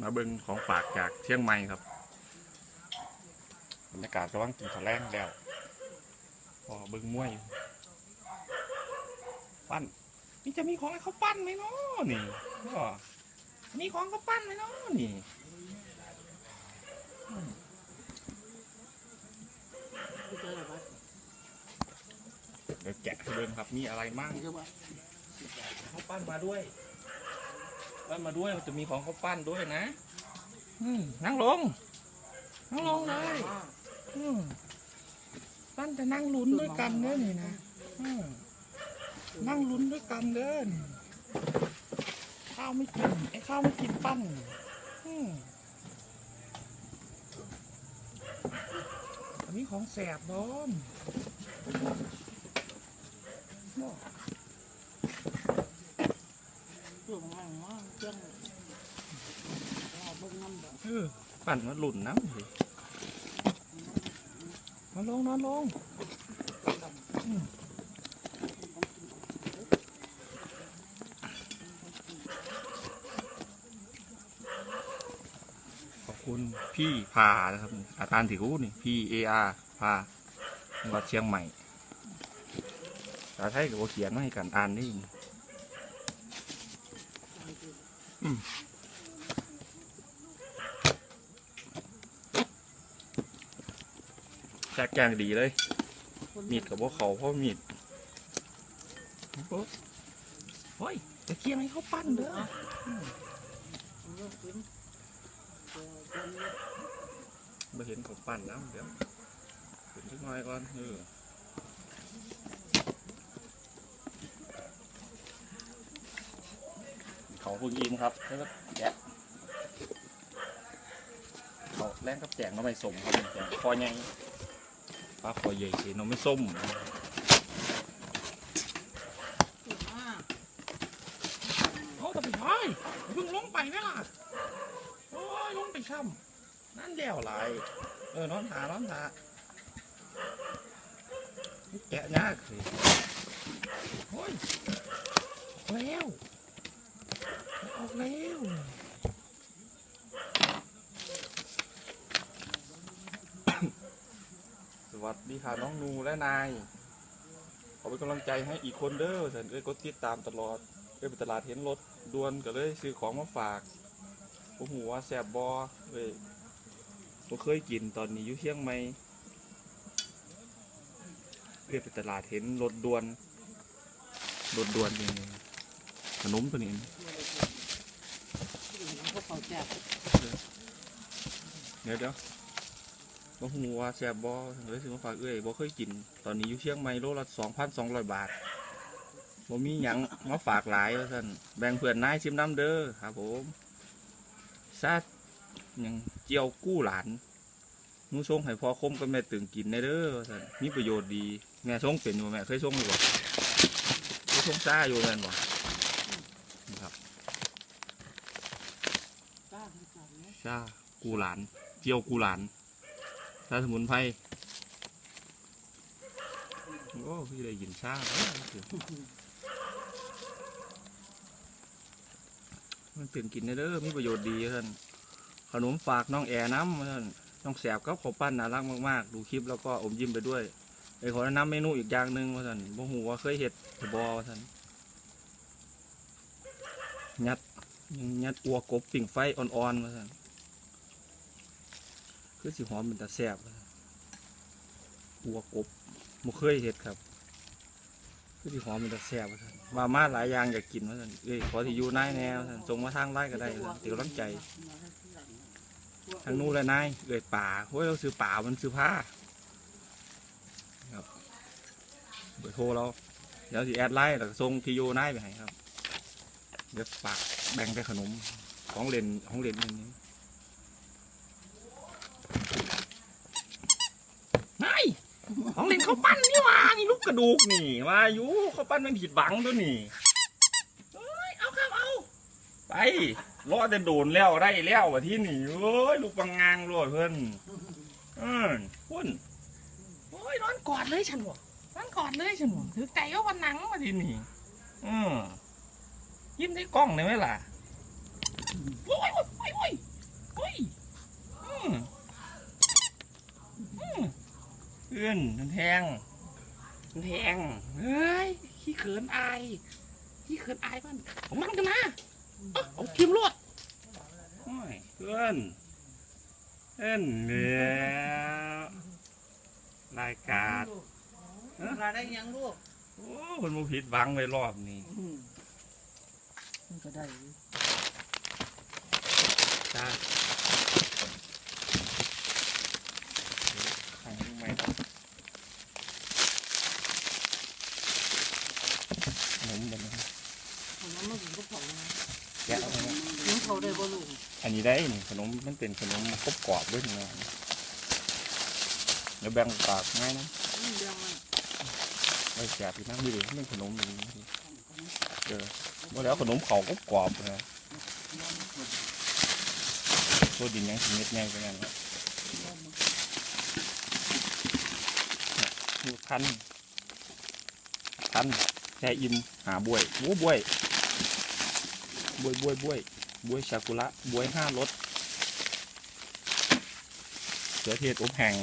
มาเบิ่งของฝากจากเชียงใหม่ครับบรรยากาศกำลังกินข้าวแรงแล้วพอเบิ่งมวยอยู่ปั้นนี่จะมีของให้เขาปั้นไหมเนาะนี่ก็มีของเขาปั้นไหมเนาะนี่เดี๋ยวแกะให้เบิ่งครับมีอะไรมั่งเขาปั้นมาด้วย ปั้นมาด้วยมันจะมีของเขาปั้นด้วยนะอืมนั่งลง นั่งลงเลยอืมปั้นจะนั่งลุ้นด้วยกันเด้อนี่นะอืมนั่งลุ้นด้วยกันเด้อนี่ข้าวไม่กินไอ้ข้าวไม่กินปั้นอืมอันนี้ของแสบร้อนบ่ ช่วงว่างมากเจ้าเราเบิ่งน้ำดอก เออ ปั่นมาหลุนน้ำสินอนลงนอนลงอืมขอบคุณพี่พานะครับ อาจารย์ถิวนี่พี่เออาพาจังหวัดเชียงใหม่ภาไทยกับเขียนมาให้กันอ่านนี่แจกแกงดีเลย มีดกับว่าเขาเพราะมีดโอ๊ยเฮ้ยจะเคี่ยงให้เขาปั้นเด้อเรื่องกินเดี๋ยวเดี๋ยวนี้มาเห็นเขาปั้นแล้วเดี๋ยวขึ้นสักหน่อยก่อนเออเขาเพึ่งอินครับแล้วก็แกะเขาแรงกับแจงน้องไม่สมครับแจงคอใหญ่ ปลาคอใหญ่สิน้องไม่ส้มเก่งมากเขาจะไปท้ายเพิ่งลงไปไหมล่ะ โอ้ยลงไปช่ำนั่นเดี่ยวไรเออนอนหานอนหาแกะยากสิโอ้ยออกแล้วออกแล้วสวัส ดีค่ะน้องนูและนาย ขอเป็นกำลังใจให้อีกคนเด้อฉันเอ้ยก็ติดตามตลอดเอ้ยไปตลาดเห็นรถดวนก็เลยซื้อของมาฝากผมหัวาแสบบอเอ้ยผมเคยกินตอนนี้อยู่เชียงใหม่เอ้ยไปตลาดเห็นรถดวนรถดวนนี่ขนมตัวนี้เขาแจกเดี๋ยวเดี๋ยว บ่หูว่าแสบบอเลยซื้อมาฝากเอ้ยบ่เคยกิน ตอนนี้อยู่เชียงใหม่โลละสองพันสองร้อยบาทบ่มีหยังมาฝากหลายว่าซั่นแบ่งเพื่อนนายชิมน้ำเด้อครับผมซาดหยังเจียวกู้หลานนูชงให้พอคมกับแม่ตึงกินได้เด้อว่าซั่นมีประโยชน์ดี แม่ชงเป็นอยู่บ่แม่เคยชงอยู่บ่เคยชงซ่าอยู่แม่นบ่ครับจ้าที่จับเนี่ยชากูหลาน เจียวกูหลาน ชาสมุนไพร โอ้พี่ได้ยินชาเอ้ยมันตื่นกินได้เด้อมีประโยชน์ดีท่านขนมฝากน้องแอร์น้ำท่านน้องแสบกับขาวปั้นน่ารักมากๆ ดูคลิปแล้วก็อมยิ้มไปด้วยไอ้ขอแนะนำเมนูอีกอย่างหนึ่งว่าท่านบ่หูว่าเคยเห็ดหรือบอว่าท่านยัดยัดอัวกบปิ่งไฟอ่อนๆว่าท่าน คือสิหอมเป็นตาแสบว่าซั่นอัวกบบ่เคยเห็ดครับ คือสิหอมเป็นตาแสบว่าท่านมามาหลายอย่างอยากกินว่าท่านเอ้ยขอที่อยู่นายแนวท่านส่งมาทางไลน์ก็ได้ว่าซั่นติวกำลังใจ ทางนู้นเลยนายเอ่ยป่าเฮ้ยเราซื้อป่ามันซื้อผ้าครับเบอร์โทรเราเดี๋ยวสิแอดไลน์แล้วส่งพี่โยนายไปให้ครับเดี๋ยวฝากแบ่งไปขนมของเล่นของเล่นอันนี้าย ของเล่นเขาปั้นนี่ว่านี่ลูกกระดูกนี่ว่าอยู่เขาปั้นมันผิดหวังตัวนี่เอ้ยเอาครับเอาไปรอจะโดนแล้วได้แล้ววะที่นี่เอ้ยลูกปังงางรวดเพิ่อนเออพุ่นโอ้ยนอนกอดเลยฉันวะนอนกอดเลยฉันวะถือไก่ก็วันหนังมาที่นี่อืมยิ้มได้กล้องเลยไหมล่ะโอ้ยโอ้ยโอ้ยโอ้ย ขึ้นมันแทงมันแทงเฮ้ยขี้เขินอายขี้เขินอายมันเอามันกันนะเอาพิมพ์รวดโอ้ยเพื่อนเอ็นเนี่ยรายการปลาได้ยังลูกโอ้คนมาผิดหวังไปรอบนี้มันก็ได้อยู่จ้าทางนี้ไหมครับขนมแบบนี้ ขนมมาถึงก็เผานะ แกะเอาไปนะ ถึงเขาได้บ่ลูก อันนี้ได้นี่ขนมมันเป็นขนมกรอบกรอบๆด้วยนี่นะเดี๋ยวแบ่งปากง่ายนะอืมเรื่องมันไอ้แกะที่นั่งดูดิมันเป็นขนมอย่างนี้เออเมื่อแล้วขนมเขากรอบกรอบๆนะตัวดินยังถึงเม็ดใหญ่ไปนั่นนะอยู่คันคันแช่อิ่มหาบวยโอ้บวยบวยบวยบวย บวยชากุระบวยห้ารสเสือเทศอบแห้ง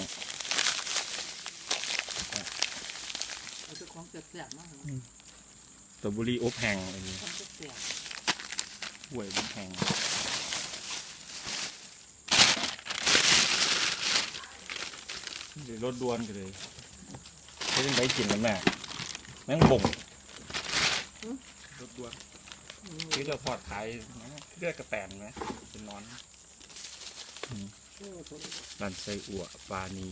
เอาเจ้าของแสบๆมาให้สตรอเบอรี่อบแห้งอะไรอย่างนี้ทำแสบหวยอบแห้งเดี๋ยวรถดวนกันเลยใช้ยังไงกินกันแม่แม่งบ่งรถดวนๆอืมคือจะทอดขาย เลือดกระแตนไหมเป็นนอนโอ้โหรันไซอั่วปลานี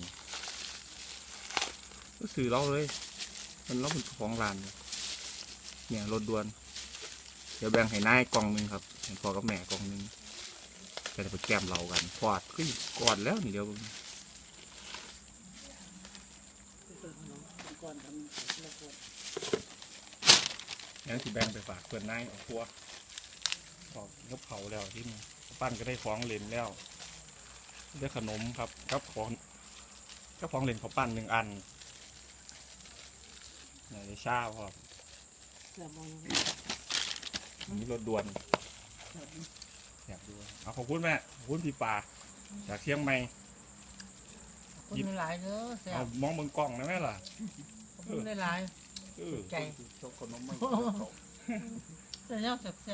ก็ซื้อเราเลย มันเราเป็นของร้าน เนี่ยเนี่ยรถดวน เดี๋ยวแบ่งให้นายกล่องหนึงครับให้พ่อกับแม่กล่องหนึงจะได้ไปแก้มเรากันพอดก็กอดแล้วนี่เดียวก่อนทำแล้วก็งั้นสิแบ่งไปฝากเพื่อนนายเอาครัว ออกยกเขาแล้วที่นี่ปั้นก็ได้ของเล่นแล้วได้ขนมครับกับของกับของเล่นเขาปั้นหนึ่งอันเนี่ยได้ชาพอแสบบ่อันนี้รถด่วนแสบอยากดูเอาขอบคุณแม่ขอบคุณพี่ป่าจากเชียงใหม่คนหลายๆเด้อแสเอาบมองเบิ่งกล้องได้ไหมล่ะคนหลายเออๆใจชกขนมไม่แต่ยังแสบ